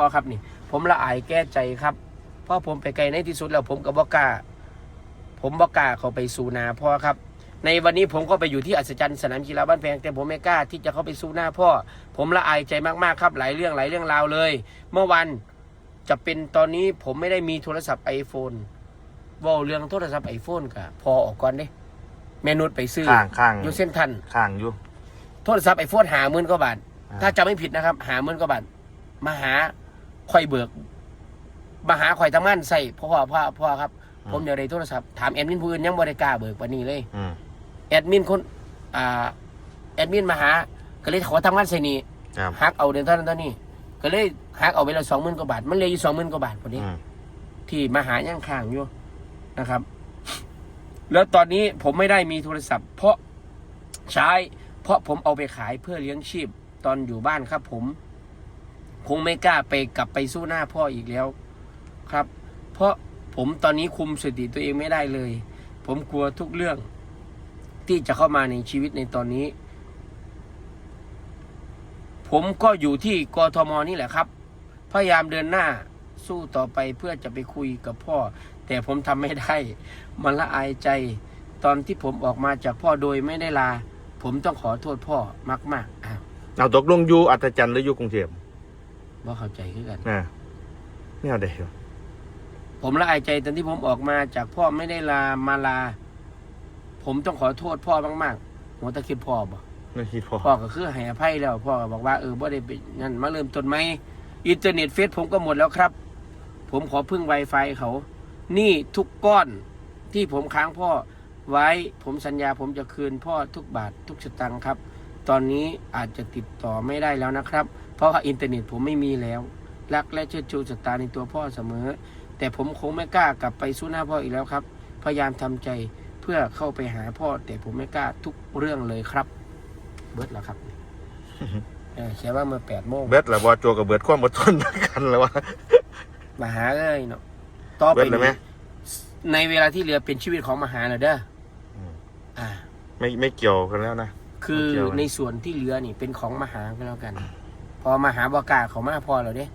อครับนี่ ผมละอายแก้ใจครับเพราะผมไปไกลในที่สุดแล้วผมกับบอกล้าผมบอกล้าเขาไปสู่นาพ่อครับ ในวันนี้ผมก็ไปอยู่ที่อัศจรรย์สนามกีฬาบ้านแพงแต่ผมไม่กล้าที่จะเข้าไปสู้หน้าพ่อ ผมละอายใจมากๆครับหลายเรื่องหลายเรื่องราวเลย เมื่อวันจะเป็นตอนนี้ผมไม่ได้มีโทรศัพท์ iPhone เว่าเรื่องโทรศัพท์ iPhone กับพอออกก่อนเด้แมนุษไปซื้อข้างข้างอยู่เส้นทันข้างอยู่โทรศัพท์ไอโฟนหาหมื่นกว่าบาทอ่าถ้าจำไม่ผิดนะครับ หาหมื่นกว่าบาทมาหา คอยเบิกมาหาคอยทำงานใส่พ่อพ่อพ่อครับ ผมอยากได้โทรศัพท์ถามแอดมินผู้อื่นยังบริกล้าเบิกปานนี้เลยอืมแอดมินคนอ่าแอดมินมาหา ก็เลยขอทำงานใส่นี่ครับหักเอาเดือนเท่านั้นเท่านี้ ก็เลยหักเอาไปแล้วสองหมื่นกว่าบาท มันเหลยอยู่สองหมื่นกว่าบาทพอดี อืมที่มาหาย่างข้างอยู่นะครับ แล้วตอนนี้ผมไม่ได้มีโทรศัพท์ เพราะใช้ เพราะผมเอาไปขายเพื่อเลี้ยงชีพ ตอนอยู่บ้านครับผม คงไม่กล้าไปกลับไปสู้หน้าพ่ออีกแล้วครับ เพราะผมตอนนี้คุมสติตัวเองไม่ได้เลย ผมกลัวทุกเรื่อง ที่จะเข้ามาในชีวิตในตอนนี้ ผมก็อยู่ที่กทมนี่แหละครับ พยายามเดินหน้าสู้ต่อไปเพื่อจะไปคุยกับพ่อ แต่ผมทำไม่ได้ มันละอายใจ ตอนที่ผมออกมาจากพ่อโดยไม่ได้ลา ผมต้องขอโทษพ่อมากๆอ้าว เอาตกลงอยู่อัศจรรย์หรืออยู่กรุงเทพ บ่เข้าใจคือกัน อ่าไม่เอาเดี๋ยวผมละอายใจตอนที่ผมออกมาจากพ่อไม่ได้ลามาลา ผมต้องขอโทษพ่อมากๆหัวตะคิดพ่อบ่ไม่คิดพอ พ่อก็คือให้อภัยแล้วพ่อก็บอกว่าเออบ่ได้เป็นนั่นมาเริ่มต้นไหมอินเทอร์เน็ตเฟซผมก็หมดแล้วครับ ผมขอพึ่ง Wi-Fi เขา นี่ทุกก้อนที่ผมค้างพ่อไว้ผมสัญญาผมจะคืนพ่อทุกบาททุกสตังค์ครับ ตอนนี้อาจจะติดต่อไม่ได้แล้วนะครับ เพราะว่าอินเทอร์เน็ตผมไม่มีแล้ว รักและเชิดชูสตาร์ในตัวพ่อเสมอ แต่ผมคงไม่กล้ากลับไปสู้หน้าพ่ออีกแล้วครับ พยายามทำใจเพื่อเข้าไปหาพ่อ แต่ผมไม่กล้าทุกเรื่องเลยครับ เบิร์ดแล้วครับเออเขียนว่าเมื่อแปดโมงเบิดแล้วบอโจกับเบิดความอดทนกันแล้ววะมาหาเลยเนาะต่อไปเบิดเลยไหมนี้ในเวลาที่เหลือเป็นชีวิตของมหาเนอะเด้ออมอ่า ไม่ไม่เกี่ยวกันแล้วนะคือโอเคไว้ในส่วนที่เหลือนี่เป็นของมหาก็แล้วกัน พอมาหาบอกกล้าเขามาพอแล้วเด้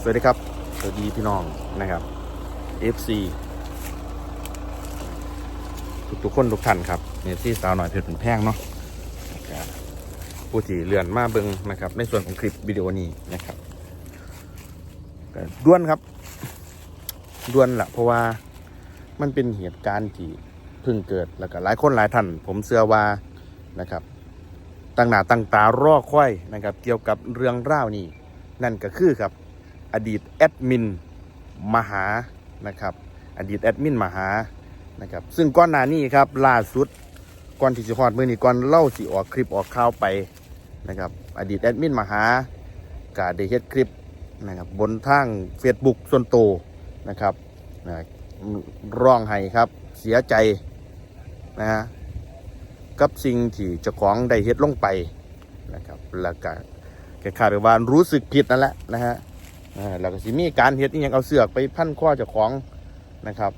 สวัสดีครับ สวัสดีพี่น้องนะครับ FC ทุกทุกคนทุกท่านครับเนี่ยที่สาวหน่อยเพชรเป็นแพงเนาะผู้ที่เลื่อนมาเบิงนะครับ ในส่วนของคลิปวิดีโอนี้นะครับด้วนครับด้วนละเพราะว่ามันเป็นเหตุการณ์ที่เพิ่งเกิดแล้วก็หลายคนหลายท่านผมเชื่อว่านะครับ ตั้งหน้าตั้งตารอคอยนะครับ เกี่ยวกับเรื่องร่าวนี้นั่นก็คือครับ อดีตแอดมินมหานะครับ อดีตแอดมินมหานะครับ ซึ่งก่อนหน้านี้ครับล่าสุดก่อนที่จะฮอดมือนี้ก่อนเล่าสิออกคลิปออกข่าวไปนะครับ อดีตแอดมินมหากาได้เฮ็ดคลิปนะครับบนทาง Facebook ส่วนตัวนะครับนะร้องไห้ครับเสียใจนะฮะ กับสิ่งที่เจ้าของได้เฮ็ดลงไปนะครับแล้วก็คล้ายๆแบบว่ารู้สึกผิดนั่นแหละนะฮะแล้วก็สิมีการเฮ็ดนี่ยังเอาเสือกไปพันข้อเจ้าของนะครับ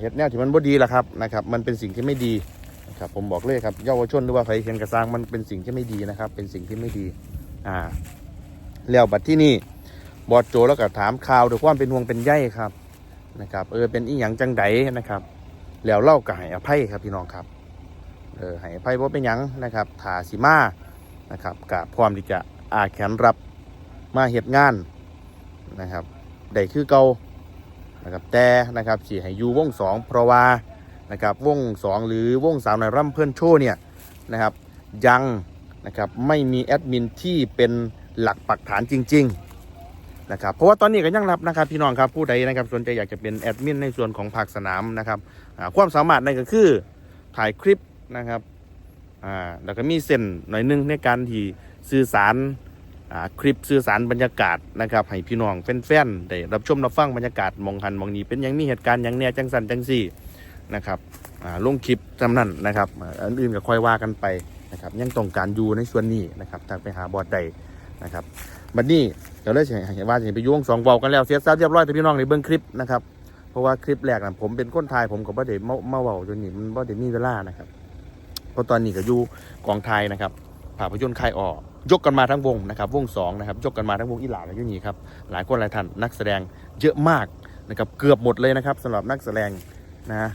เฮ็ดแนวที่มันบ่ดีละครับนะครับ มันเป็นสิ่งที่ไม่ดีนะครับผมบอกเลยครับเยาวชนหรือว่าใครเห็นกระซังมันเป็นสิ่งที่ไม่ดีนะครับ เป็นสิ่งที่ไม่ดีอ่าแล้วบัดที่นี่บอดโจแล้วก็ถามข่าวด้วยความเป็นห่วงเป็นใยครับนะครับ เออเป็นอีหยังจังไดนะครับ แล้วเล่าก็ให้อภัยครับพี่น้องครับ เออให้อภัยว่าเป็นหยังนะครับถาสิมานะครับกับพร้อมที่จะอาแขนรับมาเหตุงานนะครับได้คือเก่านะครับแต่นะครับสีให้ยูวงสองเพราะว่านะครับวงสองหรือวงสาวในร่ำเพื่อนโชว์เนี่ยนะครับยังนะครับไม่มีแอดมินที่เป็นหลักปักฐานจริงๆนะครับเพราะว่าตอนนี้ก็ยังรับนะครับพี่น้องครับผู้ใดนะครับสนใจอยากจะเป็นแอดมินในส่วนของภาคสนามนะครับความสามารถนั่นก็คือถ่ายคลิป นะครับอ่าแล้วก็มีเส้นหน่อยหนึงในการที่สื่อสารอ่าคลิปสื่อสารบรรยากาศนะครับให้พี่น้องแฟนๆได้รับชมรับฟังบรรยากาศมองหันมองนี้เป็นยังมีเหตุการณ์ยังแน่จังสันจังสี่นะครับอ่าลงคลิปจำนั่นนะครับอันอื่นก็ค่อยว่ากันไปนะครับยังต้องการอยู่ในส่วนนี้นะครับทางไปหาบอดใดนะครับบัดนี้เดี๋ยวเลยจะให้ว่าจะไปยุ่งสองเบากันแล้วเสียทราบเรียบร้อยแต่พี่น้องในเบื้องคลิปนะครับเพราะว่าคลิปแรกนะผมเป็นคนไทยผมกับบ่ได้มามาเว้าจนนี่มันบ่ได้มีเวลานะครับ เพราะตอนนี้ก็อยู่กองไทยนะครับภาพยนตร์คายออก ยกกันมาทั้งวงนะครับ วงสองนะครับยกกันมาทั้งวงอีหลาและยุนีครับหลายคนหลายท่านนักแสดงเยอะมากนะครับเกือบหมดเลยนะครับสำหรับนักแสดงนะ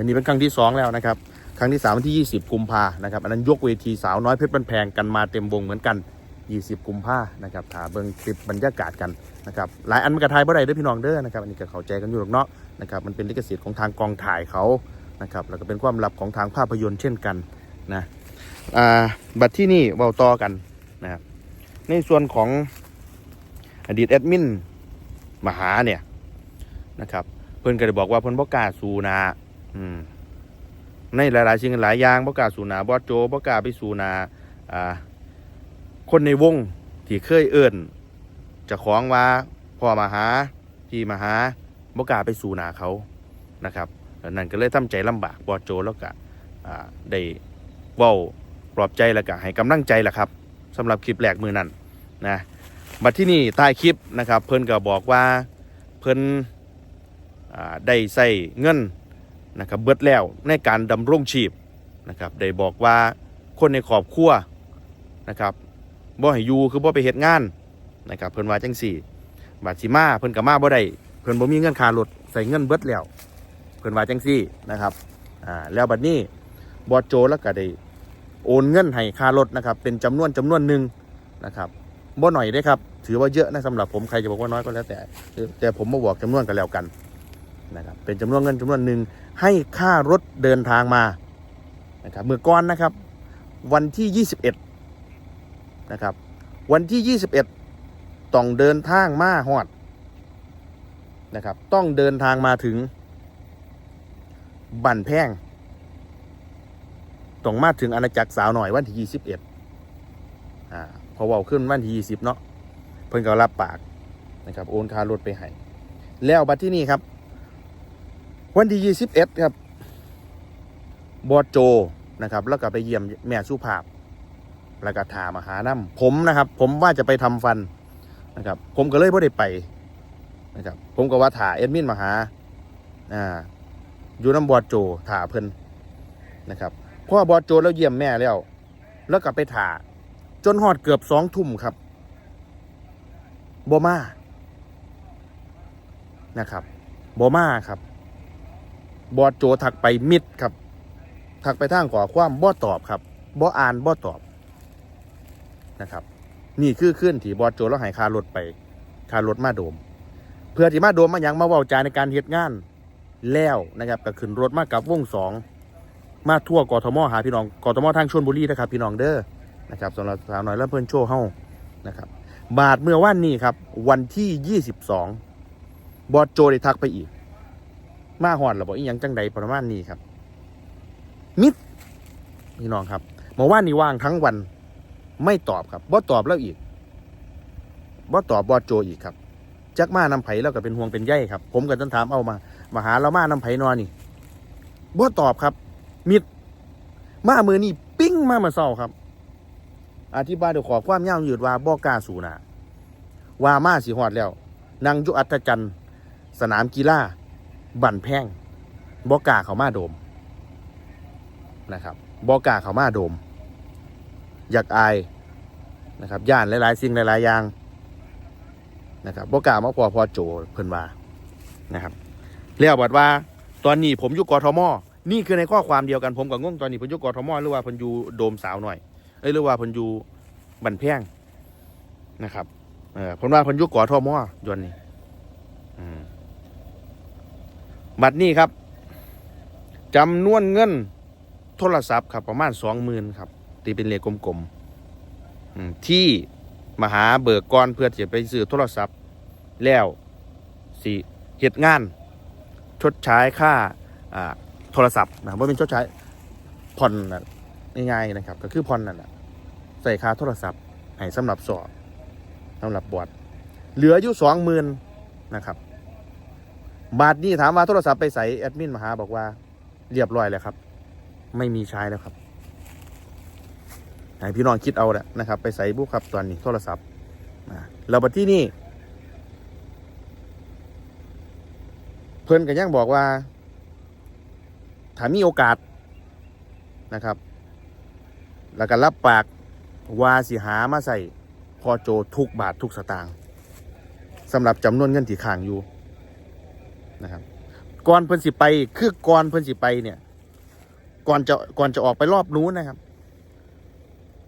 นนี้เป็นครั้งที่สองแล้วนะครับ ครั้งที่สามวันที่ 20 กุมภานะครับ อันนั้นยกเวทีสาวน้อยเพชรบันแพงกันมาเต็มวงเหมือนกัน 20 กุมภานะครับถาเบิ่งคลิปบรรยากาศกันนะครับ หลายอันมันกระทายบ่ได้ด้อพี่น้องเด้อนะครับ อันนี้ก็เข้าใจกันอยู่หรอกเนาะนะครับ มันเป็นลิขสิทธิ์ของทางกองถ่ายเขานะครับ แล้วก็เป็นความลับของทางภาพยนตร์เช่นกัน นะอ่าบัดที่นี่เว้าต่อกันนะครับในส่วนของอดีตแอดมินมหาเนี่ยนะครับ เพิ่อนก็ได้บอกว่าเพิ่อนบ่กล้าสูนาอืมในหลายๆสิ่งหลายอย่างบ่กล้าสูนาบอสโจบ่กล้าไปสูนาอ่าคนในวงที่เคยเอิ่นจะของว่าพ่อมาหาพี่มาหาบกาไปสู่นาเขานะครับนั่นก็เลยทำใจลำบากบอโจแล้วก็อ่าได้ เว้าปลอบใจแล้วก็ให้กำลังใจแหละครับสำหรับคลิปแรกมือนั้นนะมาที่นี่ใต้คลิปนะครับ เพิ่นก็บอกว่าเพิ่นได้ใส่เงินนะครับเบิดแล้วในการดำรงชีพนะครับได้บอกว่าคนในครอบครัวนะครับบ่ให้อยู่คือบ่ไปเฮ็ดงานนะครับเพิ่นว่าจังซี่บาดสิมาเพิ่นก็มาบ่ได้เพิ่นบ่มีเงินค่ารถใส่เงินเบิดแล้วเพิ่นว่าจังซี่นะครับอ่าแล้วบัดนี้บอสโจแล้วก็ได้ โอนเงินให้ค่ารถนะครับเป็นจำนวนจำนวนหนึ่งนะครับบ่หน่อยเด้ครับ ถือว่าเยอะนะสำหรับผมใครจะบอกว่าน้อยก็แล้วแต่ แต่ผมมาบอกจำนวนกันแล้วกันนะครับเป็นจำนวนเงินจำนวนหนึ่งให้ค่ารถเดินทางมานะครับเมื่อก่อนนะครับ วันที่ 21นะครับวันที่ 21 ต้องเดินทางมาฮอดนะครับต้องเดินทางมาถึงบั่นแพง ต้องมาถึงอาณาจักรสาวหน่อยวันที่21อ่าพอเว่าขึ้นวันที่20เนาะเพิ่นก็รับปากนะครับ โอนค่ารถไปให้แล้วบัดที่นี่ครับ วันที่21ครับบอโจนะครับ แล้วก็ไปเยี่ยมแม่สุภาพ แล้วก็ถามมาหาน้ำผมนะครับ ผมว่าจะไปทำฟันนะครับ ผมก็เลยไม่ได้ไปนะครับ ผมก็ว่าถาเอ็ดมินมาหาอ่าอยู่น้ำบอดโจถาเพิ่นนะครับ พราะว่าบอโจแล้วเยี่ยมแม่แล้ว แล้วก็ไปถ่า จนหอดเกือบสองทุ่มครับบมานะครับบมาครับ บอโจถักไปมิดครับ ถักไปทางขอความบ่ตอบครับบ่อ่านบ่ตอบนะครับ นี่คือขึ้นที่บอโจแล้วหายคารถไปคารถมาโดม เพื่อที่มาโดมมายังมาเว้าจาในการเฮ็ดงานแล้วนะครับก็ขึ้นรถมากับวงสอง มาทั่วกทมหาพี่น้องกทมทางชลบุรีนะครับพี่น้องเด้อนะครับสำหรับสาวน้อยและเพื่อนโชว์เฮานะครับ บาทเมื่อวันนี้ครับ วันที่ 22 บอดโจได้ทักไปอีก มาหอดระบอกอีหยังจังใดประมาณนี้ครับ มิดพี่น้องครับเมื่อวานนี้ว่างทั้งวัน ไม่ตอบครับบ่ตอบแล้วอีกบ่ตอบบอโจอีกครับจักมานำไผแล้วก็เป็นห่วงเป็นใยครับ ผมก็ต้องถามเอามามาหาเรามานำไผนอนนี่บ่ตอบครับ มิดมามือนี่ปิ้งมามื่อเช้าครับ อธิบายเดี๋ยวขอความยาวยืดว่าบ่กล้าสู่หนาว่ามาสิฮอดแล้วนางยุอัศจรรย์สนามกีฬาบั่นแพงบ่กล้าเขามาโดมนะครับบอกล้าเขามาโดม อยากอายนะครับย่านหลายๆสิ่งหลายๆอย่างนะครับบอกล้ามาพอพอโจเพิ่นว่านะครับเรียกบัดว่า ตอนนี้ผมอยู่กทม นี่คือในข้อความเดียวกันผมกับงงตอนนี้ผมอยู่กทมหรือว่าผมอยู่โดมสาวหน่อยเอ้ยหรือว่าผมอยู่บันแพงนะครับเออผมว่าผมอยู่กทมยนนี้บัดนี้ครับจำนวนเงินโทรศัพท์ครับประมาณสองหมื่นครับ ตีเป็นเลขกลมๆที่มหาเบิกก่อนเพื่อจะไปซื้อโทรศัพท์ แล้วสิเหตุงาน ชดใช้ค่าอ่า โทรศัพท์นะว่าเป็นชดใช้ผ่อนนะง่ายๆนะครับ ก็คือผ่อนนั่นแหละใส่ค่าโทรศัพท์ให้สำหรับสอบสำหรับบอดเหลืออยู่สองหมื่นนะครับ บาทนี้ถามว่าโทรศัพท์ไปใส่แอดมินมาหาบอกว่าเรียบร้อยแล้วครับ ไม่มีใช้แล้วครับให้พี่น้องคิดเอาแหละนะครับ ไปใส่บุกครับตอนนี้โทรศัพท์นะเราบัดที่นี่ เพื่อนกันยังบอกว่า ถ้ามีโอกาสนะครับ แล้วก็รับปากว่าสิหามาใส่พอโจทุกบาททุกสตางค์สำหรับจำนวนเงินที่ค้างอยู่นะครับก่อนเพิ่นสิไปคือก่อนเพิ่นสิไปเนี่ยก่อนจะก่อนจะออกไปรอบนู้นนะครับ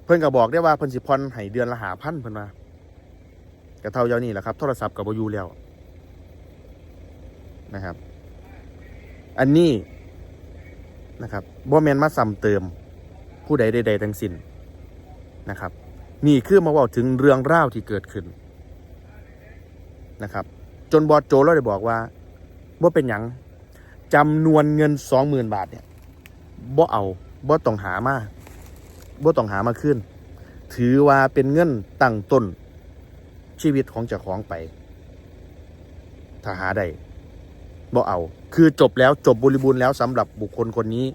เพิ่นก็บอกได้ว่าเพิ่นสิผ่อนให้เดือนละหาพันเพิ่นมาก็เท่าเท่านี้แหละครับ โทรศัพท์กับบอยู่แล้วนะครับ อันนี้ นะครับบ่แมนมาซ้ำเติมผู้ใดใดๆทั้งสิ้นนะครับ นี่คือมาเว่าถึงเรื่องราวที่เกิดขึ้นนะครับ จนบอสโจเราได้บอกว่าบ่เป็นหยังจำนวนเงินสองหมื่นบาทเนี่ยบ่เอาบ่ต้องหามาบ่ต้องหามาขึ้น ถือว่าเป็นเงินตั้งต้นชีวิตของเจ้าของไปถ้าหาได้ บ่เอา คือจบแล้วจบบริบูรณ์แล้วสำหรับบุคคลคนนี้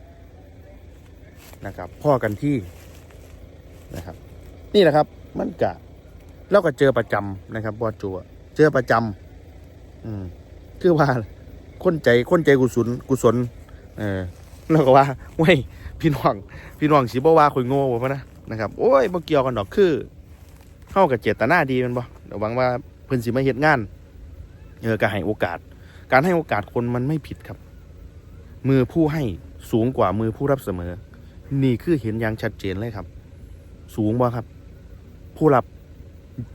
นะครับ พ่อกันที่นะครับ นี่แหละครับ มันกะแล้วก็เจอประจำนะครับบอจัวเจอประจำอืมคือว่าคนใจคนใจกุศลกุศล เออแล้วก็ว่าเว้ยพี่น้องพี่น้องสิบ่ว่าข่อยโง่บ่พนะนะครับ โอ้ยบ่เกี่ยวกันดอกคือเข้ากับเจตนาดีมันบ่เดี๋ยวหวังว่าเพิ่นสิมาเฮ็ดงานเออก็ให้โอกาส การให้โอกาสคนมันไม่ผิดครับ มือผู้ให้สูงกว่ามือผู้รับเสมอ นี่คือเห็นอย่างชัดเจนเลยครับ สูงบ่ครับ ผู้รับ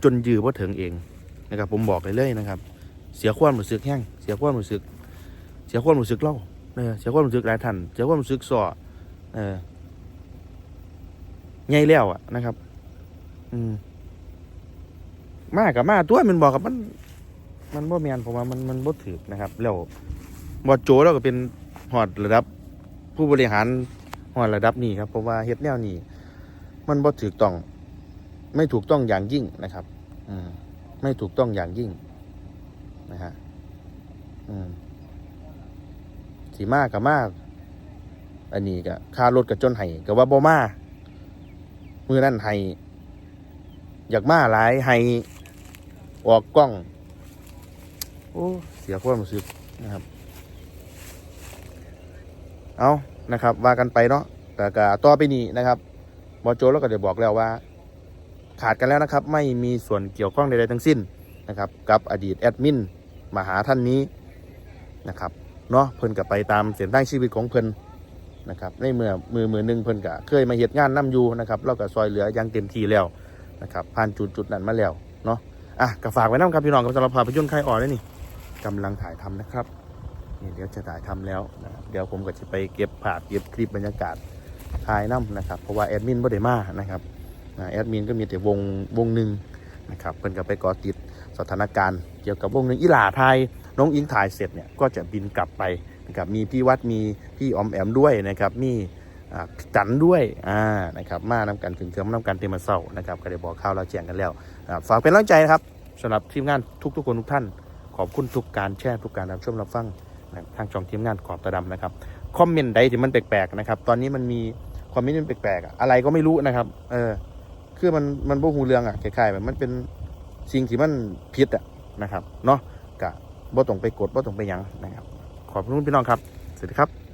จนยือว่าถึงเองนะครับ ผมบอกเลยเลยนะครับ เสียความรู้สึกแห้งเสียความรู้สึก เสียความรู้สึกเล่าเออเสียความรู้สึกหลายท่านเสียความรู้สึกสอเออไงแล้วอะนะครับ อืมมากับมาตัวมันบอกกับมัน มันบ่แมนผมว่ามันมันบ่ถือนะครับ แล้วบอโจเราก็เป็นหอดระดับ ผู้บริหารหอดระดับนี้ครับเพราะว่าเฮ็ดแนวนี้มันบ่ถูกต้อง ไม่ถูกต้องอย่างยิ่งนะครับ อืมไม่ถูกต้องอย่างยิ่ง นะฮะอืมสีมากกับมาก อันนี้ก็ค่ารถกับจนไห้ก็ว่าบ่มามือนั่นไห้อยากมาหลายไห้ออกกล้อง อ้เสียความรู้สึกนะครับ เอานะครับ ว่ากันไปเนาะแต่ก็ต่อไปนี้นะครับบอโจแล้วก็เดี๋ยวบอกแล้วว่า ขาดกันแล้วนะครับ ไม่มีส่วนเกี่ยวข้องใดๆทั้งสิ้นนะครับ กับอดีตแอดมินมาหาท่านนี้นะครับเนาะเพิ่นกับไปตามเส้นทางชีวิตของเพิ่นนะครับในเมื่อมือมือหนึ่งเพิ่นก็เคยมาเหตุงานนํอยู่นะครับเราก็ซอยเหลืออย่างเต็มที่แล้วนะครับผ่านจุดจุดนั้นมาแล้วเนาะอะก็ฝากไว้น้ำครับพี่น้องกับสำหรับภาพยนตร์ค่ายอ่อนเลยนี่ กำลังถ่ายทำนะครับนี่เดี๋ยวจะถ่ายทำแล้วนะเดี๋ยวผมก็จะไปเก็บภาพเก็บคลิปบรรยากาศถ่ายน้ำนะครับเพราะว่าแอดมินบ่ได้มานะครับแอดมินก็มีแต่วงวงหนึ่งนะครับเพิ่นก็ไปเกอติดสถานการณ์เกี่ยวกับวงหนึ่งอีหลาไทยน้องอิงถ่ายเสร็จเนี่ยก็จะบินกลับไปนะครับมีพี่วัดมีพี่อมแอมด้วยนะครับมีจันด้วยอ่านะครับมานำกันถึงเทือมานำกันเต็มมาเศร้านะครับก็ได้บอกข่าวเราแจ้งกันแล้วฝากเป็นกำลังใจนะครับสำหรับทีมงานทุกๆคนทุกท่าน ขอบคุณทุกการแชร์ทุกการรับชมรับฟังนะทางช่องทีมงานขอบตาดำนะครับคอมเมนต์ใดที่มันแปลกๆนะครับตอนนี้มันมีคอมเมนต์มันแปลกๆอะไรก็ไม่รู้นะครับ เออ คือมันมันบ่หูเรื่องอะคล้ายๆแบบมันเป็นสิ่งที่มันผิดอะนะครับเนาะกะบ่ต้องไปกดบ่ต้องไปยังนะครับ ขอบคุณพี่น้องครับสวัสดีครับ